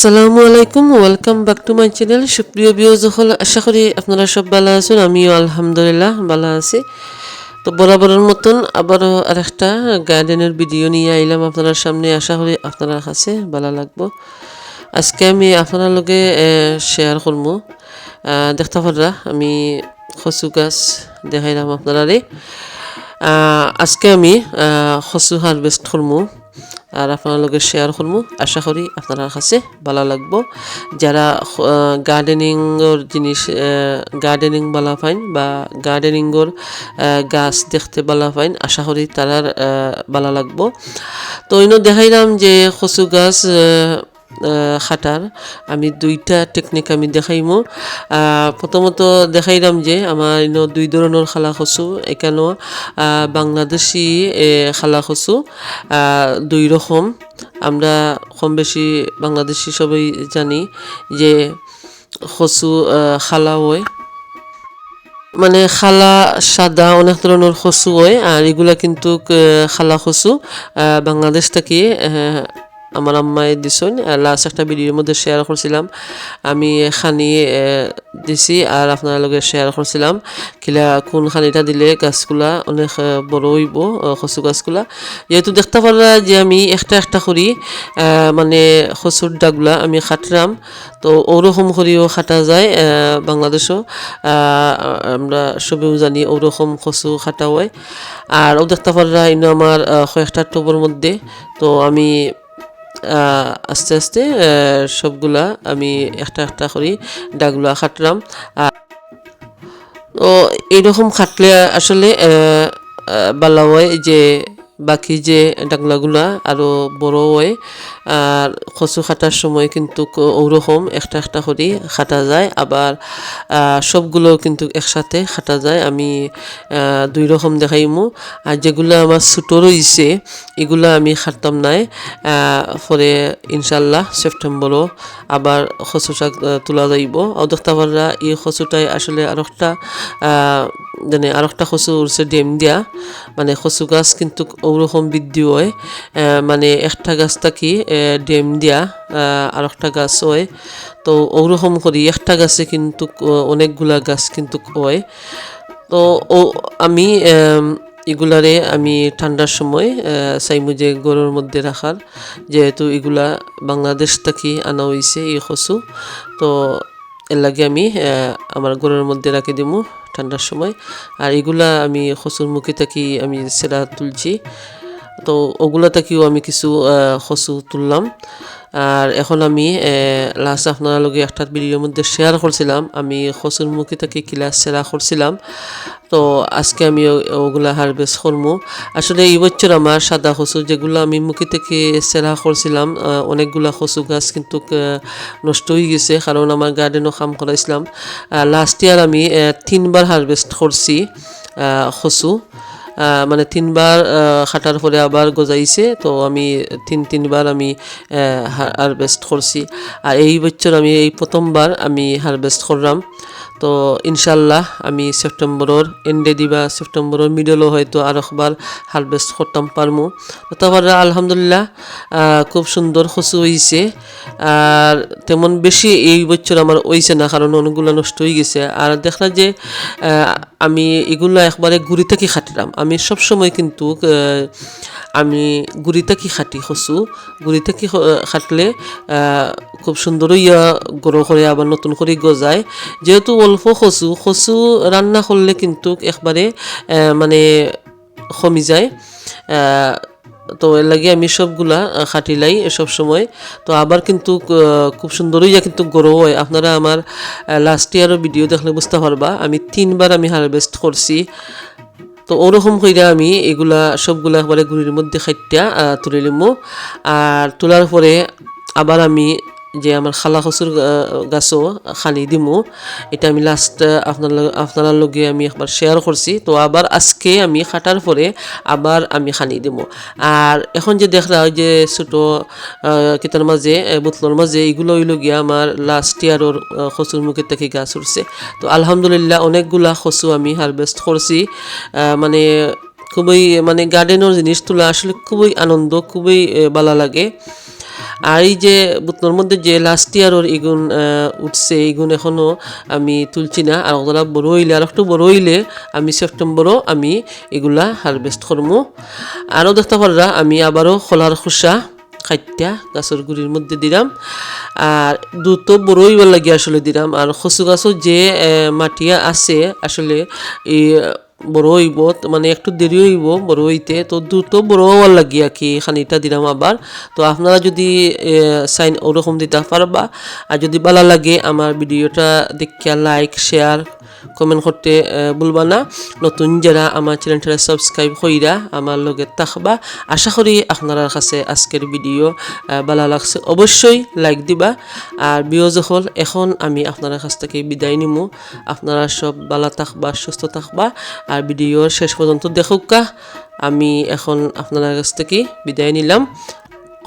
আসসালামু আলাইকুম welcome back to my channel সুপ্রিয় বিয়োজ হল আশা করি আপনারা সব ভালো আছেন, আমিও আলহামদুলিল্লাহ ভালো আছি। তো বরাবরের মতন আবারও আরেকটা গার্ডেনের ভিডিও নিয়ে আইলাম আপনার সামনে, আশা করি আপনার কাছে ভালো লাগবো। আজকে আমি আপনার লগে শেয়ার করব। দেখতে পারা আমি কচু গাছ দেখাইলাম আপনারারে আজকে আমি কচু হারভেস্ট করব। আর আপনার লগে শেয়ার করব আশা করি আপনার কাছে ভালো লাগবো। যারা গার্ডেনিংর জিনিস গার্ডেনিং বালা পাইন বা গার্ডেনিংর গাছ দেখতে বালা পাইন, আশা করি তারার ভালো লাগবো। তো ইনো দেখাইলাম যে কচু গাছ খাটার আমি দুইটা টেকনিক আমি দেখাইমো। প্রথমত দেখাইলাম যে আমার ইনো দুই ধরনের খালা কচু এখানেও বাংলাদেশি খালা আহ, দুই রকম। আমরা কম বেশি বাংলাদেশি সবাই জানি যে আহ, খালা হয় মানে খালা সাদা অনেক ধরনের কচু হয় আর এগুলা কিন্তু খালা আহ, বাংলাদেশ থেকে আমার আম্মাই দিছেন লাস্ট একটা ভিডিওর মধ্যে শেয়ার করছিলাম। আমি খানি দিছি আর আপনার লগে শেয়ার করছিলাম। কিলা কোন খানিটা দিলে গাছগুলা অনেক বড় হইব কচু গাছগুলা। যেহেতু দেখতে পারা যে আমি একটা একটা করি মানে কচুর ডাগুলা আমি খাটরাম তো ওরকম করিও খাটা যায় বাংলাদেশও। আমরা সবেও জানি ওরকম কচু খাটা হয়। আর ও দেখতে পারা ইনো আমার কয়েকটা টবের মধ্যে। তো আমি আস্তে আস্তে সবগুলা আমি একটা একটা করি ডাগুলা খাটলাম। তো এইরকম খাটলে আসলে ভালো হয় যে বাকি যে ডাগলাগুলা আরও বড় হয়, আর কচু খাটার সময় কিন্তু ওরকম একটা একটা করে খাটা যায়, আবার সবগুলো কিন্তু একসাথে খাটা যায়, আমি দুই রকম দেখাইমু। আর যেগুলো আমার ছোটো রয়েছে এগুলো আমি খাটতাম নাই পরে ইনশাল্লাহ সেপ্টেম্বরও আবার কচু শাক তোলা যাইব। পারা এই কচুটাই আসলে আর একটা মানে আর একটা কচু উঠছে ডেম দিয়া। মানে কচু গাছ কিন্তু ওরকম বৃদ্ধি হয় মানে একটা গাছ থাকি ডেম দিয়া আর একটা গাছ হয়। তো ওরকম করি, একটা গাছে কিন্তু অনেকগুলা গাছ কিন্তু হয়। তো ও, আমি এগুলারে আমি ঠান্ডার সময় চাইমু যে গরুর মধ্যে রাখার, যেহেতু এগুলা বাংলাদেশ থেকে আনা হয়েছে এই কচু তো এর লাগে আমি আমার গরুর মধ্যে রাখি দিব ঠান্ডার সময়। আর এগুলা আমি খসুর মুখে থাকি, আমি সেরা তুলছি। তো ওগুলা থেকেও আমি কিছু খসু তুললাম। আর এখন আমি লাস্ট আপনার লগে একটা ভিডিওর মধ্যে শেয়ার করছিলাম। আমি কচুর মুখে থেকে ক্লাস সেরা করছিলাম। তো আজকে আমি ওগুলা হারভেস্ট করব আসলে এই বছর আমার সাদা কচু যেগুলো আমি মুখে থেকে সেরা করছিলাম অনেকগুলা কচু গাছ কিন্তু নষ্ট হয়ে গেছে কারণ আমার গার্ডেনও কাম করাইছিলাম লাস্ট ইয়ার আমি তিনবার হারভেস্ট করছি আহ, মানে তিনবার খাটার পরে আবার গজাইছে, তো আমি তিন, তিনবার আমি হারভেস্ট করছি। আর এই বছর আমি এই প্রথমবার আমি হারভেস্ট করলাম। তো ইনশাল্লাহ আমি সেপ্টেম্বরের এন্ডে দিবা, সেপ্টেম্বরের মিডলও হয়তো আর একবার হারভেস্ট করতাম পারমু। তারপর আলহামদুলিল্লাহ খুব সুন্দর কচু হয়েছে আর তেমন বেশি এই বছর আমার হয়েছে না, কারণ অনেকগুলো নষ্ট হয়ে গেছে। আর দেখলাম যে আমি এগুলো একবারে গুড়ি থেকে খাটিলাম। আমি সবসময় কিন্তু আমি গুড়ি থেকে খাটি কচু গুড়ি থেকে খাটলে খুব সুন্দর ইয়া, গরো করে আবার নতুন করে গজায়। যেহেতু অল্প কচু কচু রান্না করলে কিন্তু একবারে মানে কমি যায়। তো এর লাগে আমি সবগুলা খাটিলাই সব সময় তো আবার কিন্তু খুব সুন্দর ইয়া কিন্তু গরো হয়। আপনারা আমার লাস্ট ইয়ারও ভিডিও দেখলে বুঝতে পারবা, আমি তিনবার আমি হারভেস্ট করছি। তো ওরকম কইরা আমি এগুলা সবগুলা একবারে গুড়ির মধ্যে খাইটা তুলে নিমু। আর তোলার পরে আবার আমি যে আমার খালা আহ, গাছও খানি দিমু এটা আমি লাস্ট আপনার আপনার লগে আমি একবার শেয়ার করছি। তো আবার আজকে আমি খাটার পরে আবার আমি খানি দিমু। আর এখন যে দেখরা ওই যে ছোটো কিতার মাঝে বোতলের মাঝে এগুলো হইল গিয়া আমার লাস্ট ইয়ারের কচুর মুখের থেকে গাছ উঠছে। তো আলহামদুলিল্লাহ অনেকগুলা কচু আমি হারভেস্ট করছি। মানে খুবই মানে গার্ডেনের জিনিস তোলা আসলে খুবই আনন্দ খুবই ভালো লাগে। আর এই যে বুতনোর মধ্যে যে লাস্ট ইয়ারের ইগুন উঠছে ইগুন এখনও আমি তুলছি না। আর ওগুলা বড় হইলে আর একটু বড় হইলে আমি সেপ্টেম্বরও আমি এগুলা হারভেস্ট করব আরও দেখতে পাররা আমি আবারও খোলার খোসা খাইত্যা গাছের গুড়ির মধ্যে দিলাম। আর দ্রুত বড় হইবার লাগে আসলে দিলাম। আর কচু গাছও যে মাটিয়া আছে, আসলে বড় হইব মানে একটু দেরি হইব বড় হইতে, তো দ্রুত বড় হওয়ার লাগিয়া কি খানিটা দিলাম আবার। তো আপনারা যদি সাইন ওরকম দিতে পারবা, আর যদি ভালো লাগে আমার ভিডিওটা, দেখিয়া লাইক শেয়ার কমেন্ট করতে ভুলবা না। নতুন যারা আমার চ্যানেলটা সাবস্ক্রাইব কইরা আমার লগে থাকবা, আশা করি আপনার কাছে আজকের ভিডিও ভালো লাগছে। অবশ্যই লাইক দিবা। আর বিয় যখন এখন আমি আপনার কাছ থেকে বিদায় নিমু। আপনারা সব ভালো থাকবা, সুস্থ থাকবা। আর ভিডিওর শেষ পর্যন্ত দেখুকা, আমি এখন আপনার কাছ থেকে বিদায় নিলাম।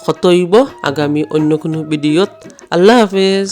কত হইব আগামী অন্য কোনো ভিডিওত আল্লাহ হাফেজ।